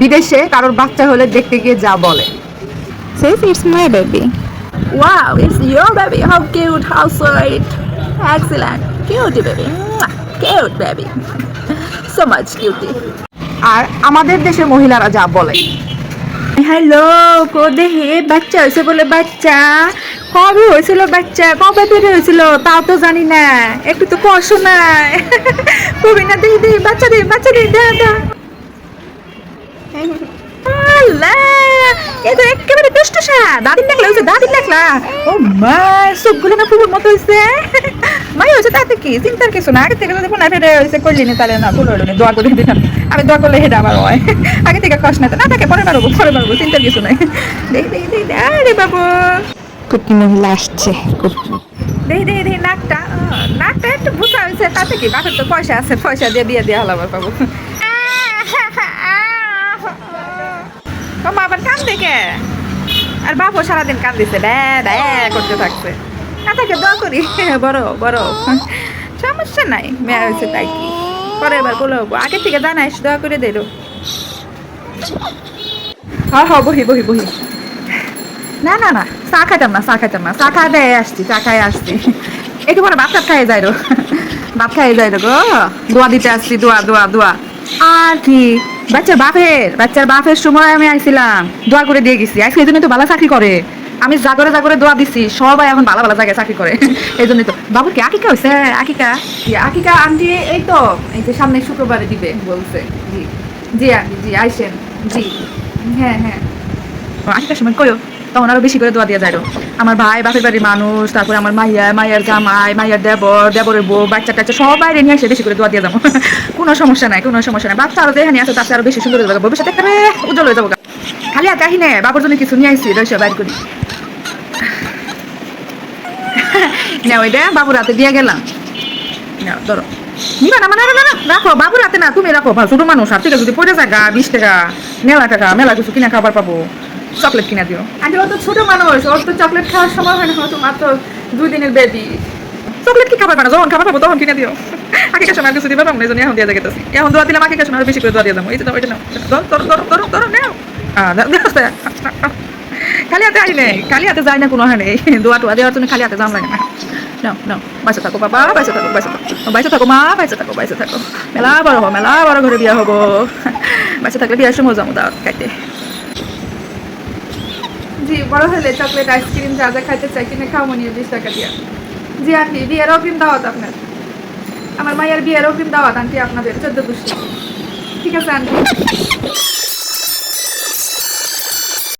বিদেশে কারোর বাচ্চা হলে দেখতে গিয়ে যা বলে Says it's my baby. Wow, it's your baby. How cute, how sweet. Excellent. Cute baby. Cute baby. so much cutie. আর আমাদের দেশের মহিলারা যা বলে হ্যালো কো দেহে বাচ্চা হয়েছে বলে বাচ্চা কবে হয়েছিল বাচ্চা কবে বেড়ে হয়েছিল তাও তো জানি না একটু তো কষ্ট নাই কবি না দেহি দেহি বাচ্চা দেহি বাচ্চা দেহি দা দা এ তো একেবারে দুষ্ট সা দাদিন দেখলা হয়েছে দাদিন দেখলা ও মা সবগুলো না ফুলের মতো হয়েছে মাই হয়েছে তাতে কি? চিন্তার কিছু না। আগে থেকে যদি ফোন ফেরে হয়েছে করলি না তাহলে না হলো দোয়া করে দিতাম আমি দোয়া করলে হেটা আমার হয়। আগে থেকে কষ্ট না তো না থাকে পরে পারব পরে পারব চিন্তার কিছু নাই। দেখি দেখি দেখি আরে বাবু। কুটনি মহিলা আসছে দেখি দেখি দেখি নাকটা নাকটা একটু ভুসা হয়েছে তাতে কি? বাপের তো পয়সা আছে পয়সা দিয়ে বিয়ে দিয়ে হলো আমার বাবু। তোমার কান আর বাপু সারাদিন কান দিছে ব্যা ব্যা করতে থাকছে। তাকে দোয়া করি। বড় বড়। সমস্যা নাই, মেয়া হয়েছে তাই কি? পরে এবার বলো, আগে থেকে জানাইস দোয়া করে দিল। হ্যাঁ হ্যাঁ বহি বহি বহি। না না না, চা খাইতাম না, চা খাইতাম না। চা খাই দেয় আসছি, চা খাই আসছি। একটু পরে ভাত টাত খাই যাই রো ভাত খাই যাই রো গো। দোয়া দিতে আসছি, দোয়া দোয়া দোয়া। আর কি? বাচ্চার বাপের বাচ্চার বাপের সময় আমি আইছিলাম দোয়া করে দিয়ে গেছি। আজকে এই জন্য তো ভালো চাকরি করে। আমি জাগরে জাগরে দোয়া দিছি সবাই এখন ভালো ভালো জায়গায় চাকরি করে। এই জন্যই তো। বাবুর কি আকিকা হয়েছে আকিকা। কি আকিকা আন্টি এই তো এই যে সামনে শুক্রবারে দিবে বলছে। জি। জি আন্টি জি আইসেন। জি। হ্যাঁ হ্যাঁ। আকিকার সময় কইও। তখন আরও বেশি করে দোয়া দিয়ে যায় আমার ভাই, বাপের বাড়ির মানুষ, তারপরে আমার মাইয়া, মাইয়ার জামাই, মাইয়ার দেবর, দেবরের বউ, বাচ্চা টাচ্চা, সবাই নিয়ে এসে বেশি করে দোয়া দিয়ে যাব। কোনো সমস্যা নাই, কোনো সমস্যা নাই। বাচ্চা আরও যেখানে আছে, তাতে আরও বেশি সুন্দর হয়ে যাবে। ভবিষ্যতে একেবারে উজ্জ্বল হয়ে যাব খালি আর কাহিনে বাবার জন্য কিছু নিয়ে আসছি রয়েছে বাইর করি। না ওইটা বাবুর হাতে দিয়ে গেলাম। নাও, ধরো। না মানে না না, রাখো, বাবুর হাতে না, তুমি রাখো, ভালো মানুষ। হাত থেকে যদি পড়ে যায় গা, বিশ টাকা, মেলা টাকা, মেলা কিছু কিনা খাবার পাবো। চকলেট কিনা দিও। আগে ও তো ছোট মানুষ ওর তো চকলেট খাওয়ার সময় হয় না ও তো মাত্র দুই দিনের বেবি চকলেট কি খাবার পানা যখন খাবার পাবো তখন কিনে দিও। আগে সময় আর কিছু দিবে না এই জন্য এখন দিয়ে যেতেছি এখন দোয়া দিলাম আগে সময় আরও বেশি করে দোয়া দিয়ে যাব এই দাও, এটা নাও ধরো ধরো ধরো ধরো নাও। খালি হাতে আই নেই খালি হাতে যায় না কোনো হানে। দোয়া টোয়া দেওয়ার জন্য খালি হাতে যাম লাগে না। নাও নাও বাইসে থাকো বাবা বাইসে থাকো বাইসে থাকো। বাইসে থাকো মা বাইসে থাকো বাইসে থাকো। মেলা বড় হব মেলা বড় ঘরে বিয়া হব। বাইসে থাকলে বিয়ার সময় যাব দাওয়াত খাইতে। জি, বড় হলে চকলেট আইসক্রিম যা যা খাইতে চাই কিনে খাওয়া মনে বিশ টাকা দিয়া। জি, আন্টি বিয়ের অগ্রিম দাওয়াত আপনার। আমার মায়ের বিয়ের অগ্রিম দাওয়াত, আন্টি, আপনাদের, চোদ্দ ঠিক আছে, আন্টি।